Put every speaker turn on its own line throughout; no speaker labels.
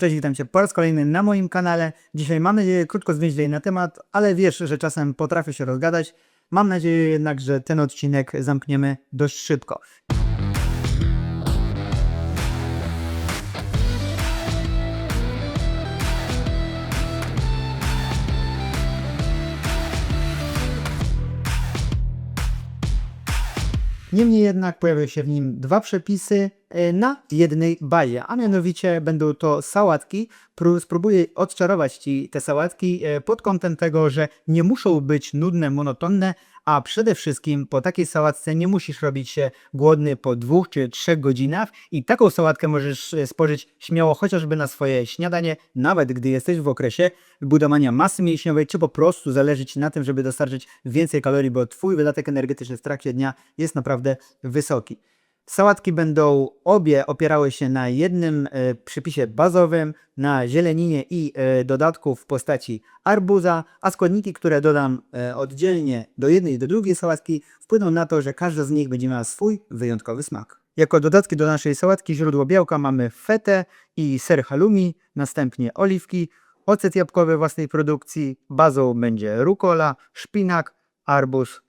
Cześć, witam Cię po raz kolejny na moim kanale. Dzisiaj mam nadzieję krótko zwięźlej na temat, ale wiesz, że czasem potrafię się rozgadać. Mam nadzieję jednak, że ten odcinek zamkniemy dość szybko. Niemniej jednak pojawią się w nim dwa przepisy e, na jednej bazie, a mianowicie będą to sałatki. Pró- Spróbuję odczarować Ci te sałatki e, pod kątem tego, że nie muszą być nudne, monotonne, a przede wszystkim po takiej sałatce nie musisz robić się głodny po dwóch czy trzech godzinach i taką sałatkę możesz e, spożyć śmiało chociażby na swoje śniadanie, nawet gdy jesteś w okresie budowania masy mięśniowej, czy po prostu zależy Ci na tym, żeby dostarczyć więcej kalorii, bo Twój wydatek energetyczny w trakcie dnia jest naprawdę wysoki. Sałatki będą obie opierały się na jednym e, przypisie bazowym, na zieleninie i e, dodatku w postaci arbuza, a składniki, które dodam e, oddzielnie do jednej i do drugiej sałatki, wpłyną na to, że każda z nich będzie miała swój wyjątkowy smak. Jako dodatki do naszej sałatki źródło białka mamy fetę i ser halloumi, następnie oliwki, ocet jabłkowy własnej produkcji, bazą będzie rukola, szpinak, arbuz,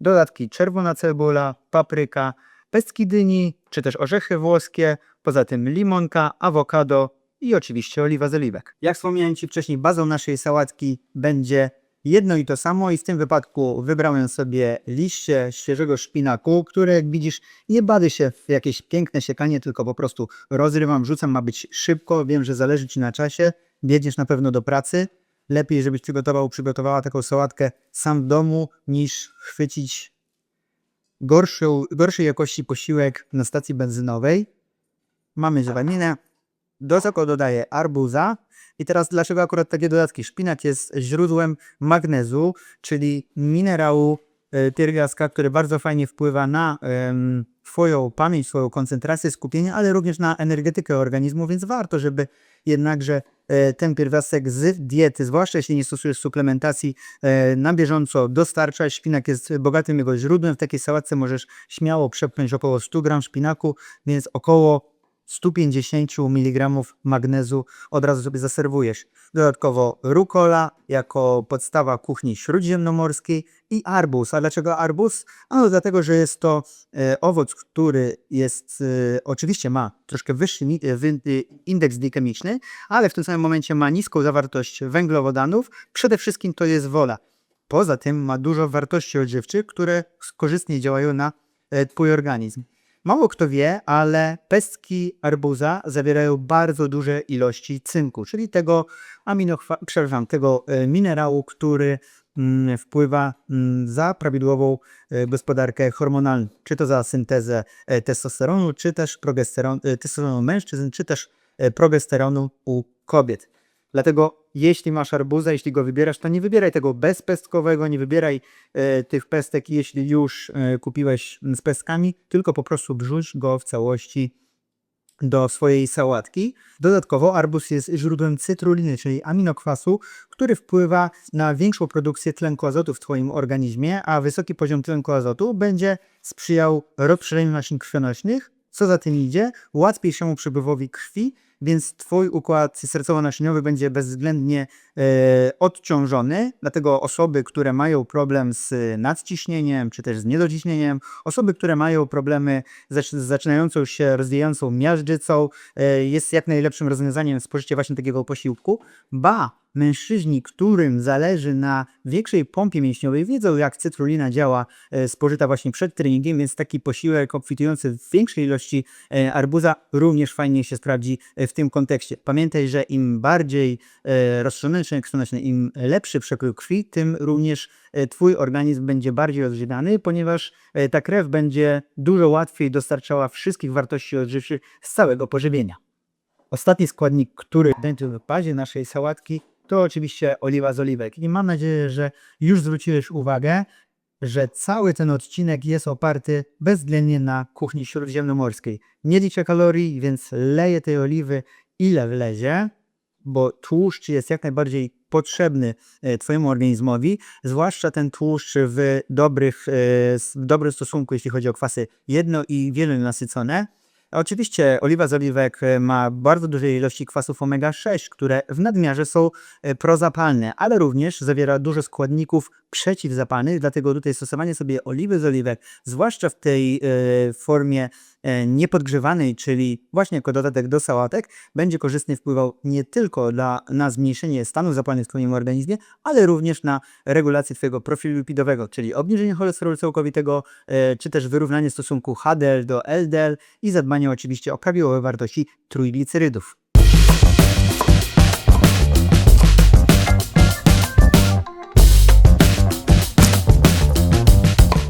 dodatki czerwona cebula, papryka, pestki dyni, czy też orzechy włoskie, poza tym limonka, awokado i oczywiście oliwa z oliwek. Jak wspomniałem Ci wcześniej, bazą naszej sałatki będzie jedno i to samo i w tym wypadku wybrałem sobie liście świeżego szpinaku, które jak widzisz nie bawię się w jakieś piękne siekanie, tylko po prostu rozrywam, rzucam, ma być szybko, wiem, że zależy Ci na czasie, biegniesz na pewno do pracy, lepiej żebyś przygotował, przygotowała taką sałatkę sam w domu, niż chwycić gorszą, gorszej jakości posiłek na stacji benzynowej. Mamy żelaninę. Do tego dodaję arbuza. I teraz dlaczego akurat takie dodatki? Szpinak jest źródłem magnezu, czyli minerału e, pierwiastka, który bardzo fajnie wpływa na em, Twoją pamięć, Twoją koncentrację, skupienie, ale również na energetykę organizmu, więc warto, żeby jednakże ten pierwiastek z diety, zwłaszcza jeśli nie stosujesz suplementacji, e, na bieżąco dostarczać. Szpinak jest bogatym jego źródłem. W takiej sałatce możesz śmiało przepchnąć około 100 gram szpinaku, więc około 150 mg magnezu od razu sobie zaserwujesz. Dodatkowo rukola jako podstawa kuchni śródziemnomorskiej i arbuz. A dlaczego arbuz? Ano dlatego, że jest to e, owoc, który jest, e, oczywiście ma troszkę wyższy ni- e, wy- e, indeks glikemiczny, ale w tym samym momencie ma niską zawartość węglowodanów. Przede wszystkim to jest wola. Poza tym ma dużo wartości odżywczych, które korzystnie działają na e, Twój organizm. Mało kto wie, ale pestki arbuza zawierają bardzo duże ilości cynku, czyli tego aminochwa- tego e, minerału, który mm, wpływa mm, za prawidłową e, gospodarkę hormonalną, czy to za syntezę e, testosteronu, czy też progesteron, e, testosteronu mężczyzn, czy też progesteronu u kobiet. Dlatego jeśli masz arbuza, jeśli go wybierasz, to nie wybieraj tego bezpestkowego, nie wybieraj e, tych pestek, jeśli już e, kupiłeś z pestkami, tylko po prostu wrzuć go w całości do swojej sałatki. Dodatkowo arbuz jest źródłem cytruliny, czyli aminokwasu, który wpływa na większą produkcję tlenku azotu w Twoim organizmie, a wysoki poziom tlenku azotu będzie sprzyjał rozszerzeniu naczyń krwionośnych, co za tym idzie, łatwiejszemu przepływowi krwi, więc Twój układ sercowo-naczyniowy będzie bezwzględnie e, odciążony. Dlatego osoby, które mają problem z nadciśnieniem czy też z niedociśnieniem, osoby, które mają problemy z zaczynającą się, rozwijającą miażdżycą, e, jest jak najlepszym rozwiązaniem spożycie właśnie takiego posiłku. Ba, mężczyźni, którym zależy na większej pompie mięśniowej, wiedzą jak cytrulina działa e, spożyta właśnie przed treningiem, więc taki posiłek obfitujący w większej ilości e, arbuza również fajnie się sprawdzi e, w tym kontekście. Pamiętaj, że im bardziej rozszerzony czynnik krwionośny, im lepszy przepływ krwi, tym również Twój organizm będzie bardziej odżywiany, ponieważ ta krew będzie dużo łatwiej dostarczała wszystkich wartości odżywczych z całego pożywienia. Ostatni składnik, który będzie w bazie naszej sałatki, to oczywiście oliwa z oliwek. I mam nadzieję, że już zwróciłeś uwagę, że cały ten odcinek jest oparty bezwzględnie na kuchni śródziemnomorskiej. Nie liczę kalorii, więc leję tej oliwy ile wlezie, bo tłuszcz jest jak najbardziej potrzebny e, Twojemu organizmowi, zwłaszcza ten tłuszcz w, dobrych, e, w dobrym stosunku, jeśli chodzi o kwasy jedno- i wielonasycone. Oczywiście oliwa z oliwek e, ma bardzo duże ilości kwasów omega-6, które w nadmiarze są e, prozapalne, ale również zawiera dużo składników przeciwzapalnych, dlatego tutaj stosowanie sobie oliwy z oliwek, zwłaszcza w tej e, formie niepodgrzewanej, czyli właśnie jako dodatek do sałatek, będzie korzystnie wpływał nie tylko dla, na zmniejszenie stanów zapalnych w Twoim organizmie, ale również na regulację Twojego profilu lipidowego, czyli obniżenie cholesterolu całkowitego, e, czy też wyrównanie stosunku HDL do LDL i zadbanie oczywiście o prawidłowe wartości trójglicerydów.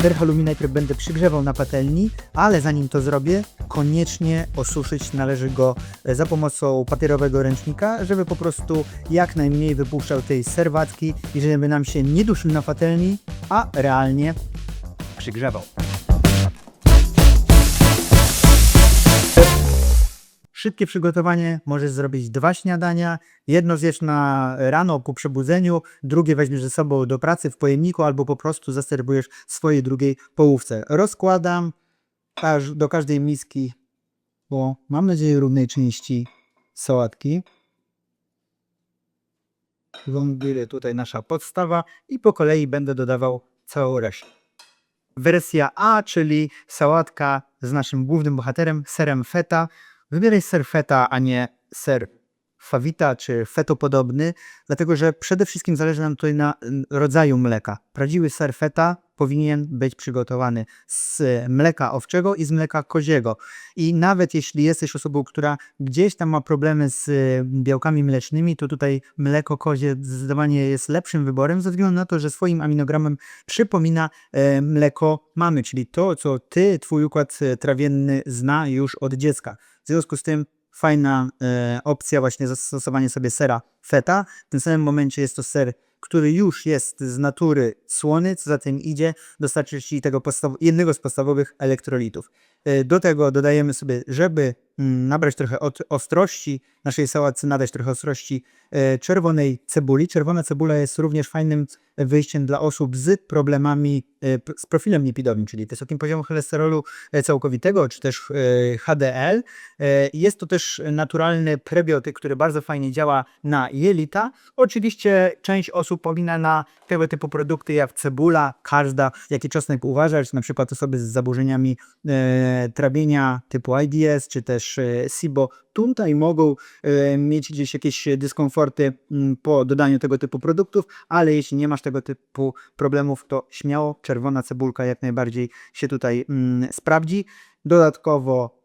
Ser halloumi najpierw będę przygrzewał na patelni, ale zanim to zrobię, koniecznie osuszyć należy go e, za pomocą papierowego ręcznika, żeby po prostu jak najmniej wypuszczał tej serwatki i żeby nam się nie duszył na patelni, a realnie przygrzewał. Szybkie przygotowanie, możesz zrobić dwa śniadania. Jedno zjesz na rano po przebudzeniu, drugie weźmiesz ze sobą do pracy w pojemniku albo po prostu zaserwujesz swojej drugiej połówce. Rozkładam do każdej miski, bo mam nadzieję równej części sałatki. Wątpię tutaj nasza podstawa i po kolei będę dodawał całą resztę. Wersja A, czyli sałatka z naszym głównym bohaterem, serem feta. Wybieraj ser feta, a nie ser fawita czy fetopodobny, dlatego że przede wszystkim zależy nam tutaj na rodzaju mleka. Prawdziwy ser feta powinien być przygotowany z mleka owczego i z mleka koziego. I nawet jeśli jesteś osobą, która gdzieś tam ma problemy z białkami mlecznymi, to tutaj mleko kozie zdecydowanie jest lepszym wyborem, ze względu na to, że swoim aminogramem przypomina e, mleko mamy, czyli to, co ty, twój układ e, trawienny zna już od dziecka. W związku z tym fajna e, opcja właśnie zastosowanie sobie sera feta. W tym samym momencie jest to ser, który już jest z natury słony, co za tym idzie, dostarczy Ci tego jednego z podstawowych elektrolitów. E, Do tego dodajemy sobie, żeby mm, nabrać trochę ostrości naszej sałatce, nadać trochę ostrości e, czerwonej cebuli. Czerwona cebula jest również fajnym wyjściem dla osób z problemami e, z profilem lipidowym, czyli wysokim poziomem cholesterolu całkowitego, czy też HDL. Jest to też naturalny prebiotyk, który bardzo fajnie działa na jelita. Oczywiście część osób pomina na tego typu produkty jak cebula, każda, jaki czosnek uważać, na przykład osoby z zaburzeniami e, trawienia typu IBS, czy też e, SIBO. Tutaj mogą e, mieć gdzieś jakieś dyskomforty mm, po dodaniu tego typu produktów, ale jeśli nie masz tego typu problemów, to śmiało czerwona cebulka jak najbardziej się tutaj mm, sprawdzi. Dodatkowo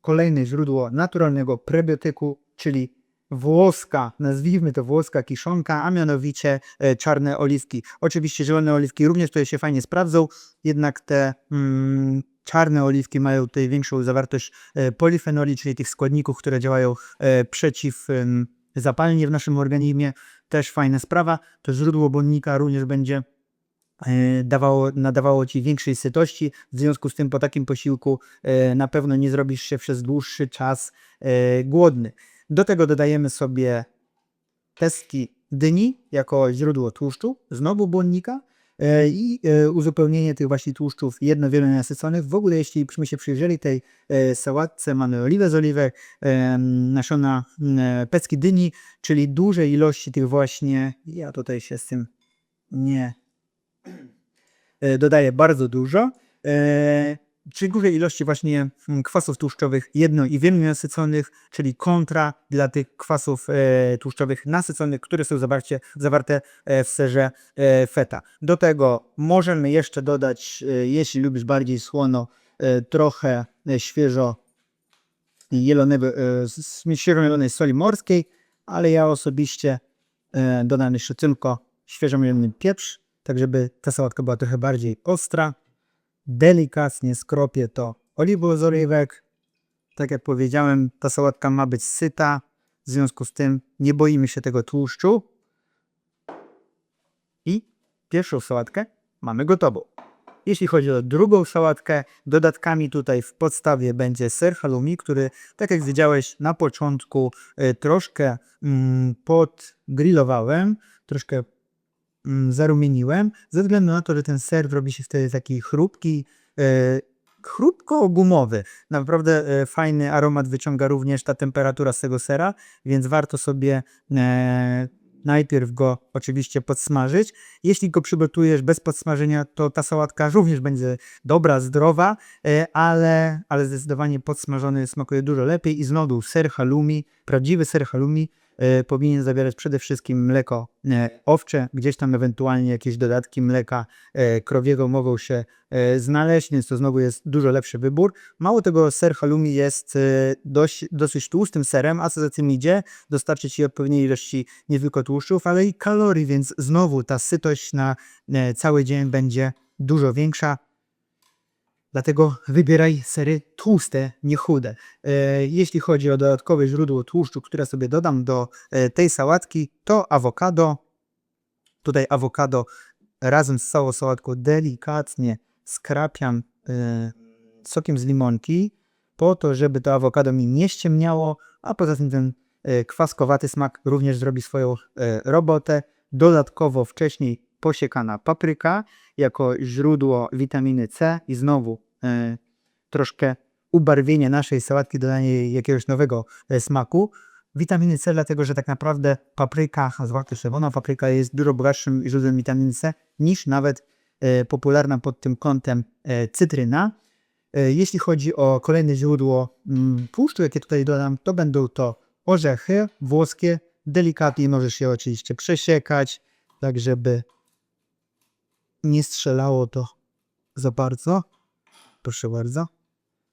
kolejne źródło naturalnego prebiotyku, czyli włoska, nazwijmy to włoska kiszonka, a mianowicie e, czarne oliwki. Oczywiście zielone oliwki również tutaj się fajnie sprawdzą, jednak te mm, czarne oliwki mają tutaj większą zawartość e, polifenoli, czyli tych składników, które działają e, przeciwzapalnie w naszym organizmie. Też fajna sprawa. To źródło błonnika również będzie dawało, nadawało ci większej sytości. W związku z tym po takim posiłku na pewno nie zrobisz się przez dłuższy czas głodny. Do tego dodajemy sobie pestki dyni jako źródło tłuszczu, znowu błonnika e, i e, uzupełnienie tych właśnie tłuszczów jednowielonasyconych. W ogóle jeśli byśmy się przyjrzeli tej e, sałatce, mamy oliwę z oliwek, nasiona pestki dyni, czyli duże ilości tych właśnie, ja tutaj się z tym nie dodaję bardzo dużo. E, Czyli duże ilości właśnie mm, kwasów tłuszczowych jedno i wielonasyconych, czyli kontra dla tych kwasów e, tłuszczowych nasyconych, które są zawarcie, zawarte e, w serze e, feta. Do tego możemy jeszcze dodać, e, jeśli lubisz bardziej słono, e, trochę e, świeżo jelonego, e, świeżo mielonej soli morskiej, ale ja osobiście e, dodam jeszcze tylko świeżo mielony pieprz, tak żeby ta sałatka była trochę bardziej ostra. Delikatnie skropię to oliwą z oliwek. Tak jak powiedziałem, ta sałatka ma być syta, w związku z tym nie boimy się tego tłuszczu. I pierwszą sałatkę mamy gotową. Jeśli chodzi o drugą sałatkę, dodatkami tutaj w podstawie będzie ser halloumi, który, tak jak widziałeś na początku, e, troszkę mm, podgrillowałem, troszkę zarumieniłem, ze względu na to, że ten ser robi się wtedy taki chrupki, e, chrupko-gumowy. Naprawdę e, fajny aromat wyciąga również ta temperatura z tego sera, więc warto sobie e, najpierw go oczywiście podsmażyć. Jeśli go przygotujesz bez podsmażenia, to ta sałatka również będzie dobra, zdrowa, ale, ale zdecydowanie podsmażony smakuje dużo lepiej. I znowu ser halloumi, prawdziwy ser halloumi powinien zawierać przede wszystkim mleko e, owcze, gdzieś tam ewentualnie jakieś dodatki mleka e, krowiego mogą się e, znaleźć, więc to znowu jest dużo lepszy wybór. Mało tego, ser halloumi jest e, dość, dosyć tłustym serem, a co za tym idzie, dostarczy Ci odpowiedniej ilości nie tylko tłuszczów, ale i kalorii, więc znowu ta sytość na e, cały dzień będzie dużo większa. Dlatego wybieraj sery tłuste, nie chude. E, Jeśli chodzi o dodatkowe źródło tłuszczu, które sobie dodam do e, tej sałatki, to awokado. Tutaj awokado razem z całą sałatką delikatnie skrapiam e, sokiem z limonki, po to, żeby to awokado mi nie ściemniało, a poza tym ten kwaskowaty smak również zrobi swoją robotę. Dodatkowo wcześniej posiekana papryka jako źródło witaminy C i znowu e, troszkę ubarwienie naszej sałatki, dodanie jej jakiegoś nowego e, smaku. Witaminy C, dlatego że tak naprawdę papryka, zwłaszcza czerwona papryka jest dużo bogatszym źródłem witaminy C niż nawet e, popularna pod tym kątem e, cytryna. Jeśli chodzi o kolejne źródło mm, tłuszczu, jakie tutaj dodam, to będą to orzechy włoskie. Delikatnie możesz je oczywiście przesiekać, tak żeby nie strzelało to za bardzo. Proszę bardzo.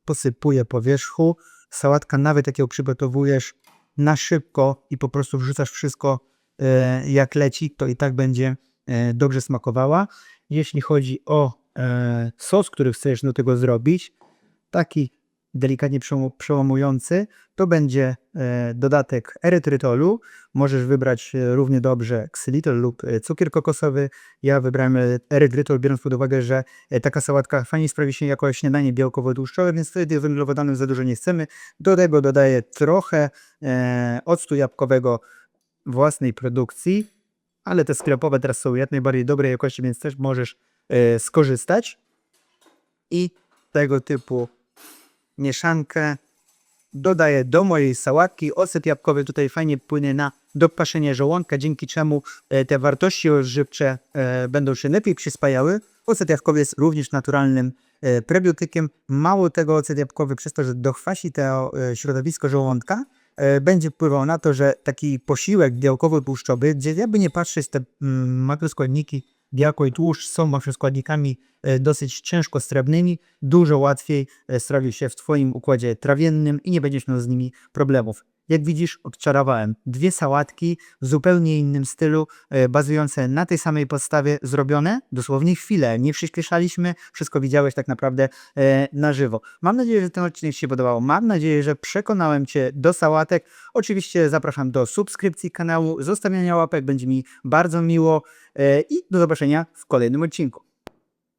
Posypuję po wierzchu. Sałatka, nawet jak ją przygotowujesz na szybko i po prostu wrzucasz wszystko e, jak leci, to i tak będzie e, dobrze smakowała. Jeśli chodzi o e, sos, który chcesz do tego zrobić, taki delikatnie przełom- przełamujący, to będzie e, dodatek erytrytolu. Możesz wybrać e, równie dobrze ksylitol lub e, cukier kokosowy. Ja wybrałem erytrytol, biorąc pod uwagę, że taka sałatka fajnie sprawi się jako śniadanie białkowo-tłuszczowe, więc wtedy węglowodanów za dużo nie chcemy. Do tego dodaję trochę octu jabłkowego własnej produkcji, ale te sklepowe teraz są jak najbardziej dobrej jakości, więc też możesz skorzystać. I tego typu mieszankę dodaję do mojej sałatki. Ocet jabłkowy tutaj fajnie płynie na dopaszenie żołądka, dzięki czemu e, te wartości odżywcze e, będą się lepiej przyspajały. Ocet jabłkowy jest również naturalnym e, prebiotykiem. Mało tego, ocet jabłkowy przez to, że dochwasi to środowisko żołądka, będzie wpływał na to, że taki posiłek białkowo-tłuszczowy, gdzie jakby nie patrzeć, te mm, makroskładniki białko i tłuszcz są makroskładnikami e, dosyć ciężko strewnymi, dużo łatwiej e, strawi się w Twoim układzie trawiennym i nie będziesz miał z nimi problemów. Jak widzisz, odczarowałem dwie sałatki w zupełnie innym stylu, e, bazujące na tej samej podstawie, zrobione dosłownie chwilę. Nie przyspieszaliśmy, wszystko widziałeś tak naprawdę e, na żywo. Mam nadzieję, że ten odcinek Ci się podobał. Mam nadzieję, że przekonałem Cię do sałatek. Oczywiście zapraszam do subskrypcji kanału, zostawiania łapek, będzie mi bardzo miło e, i do zobaczenia w kolejnym odcinku.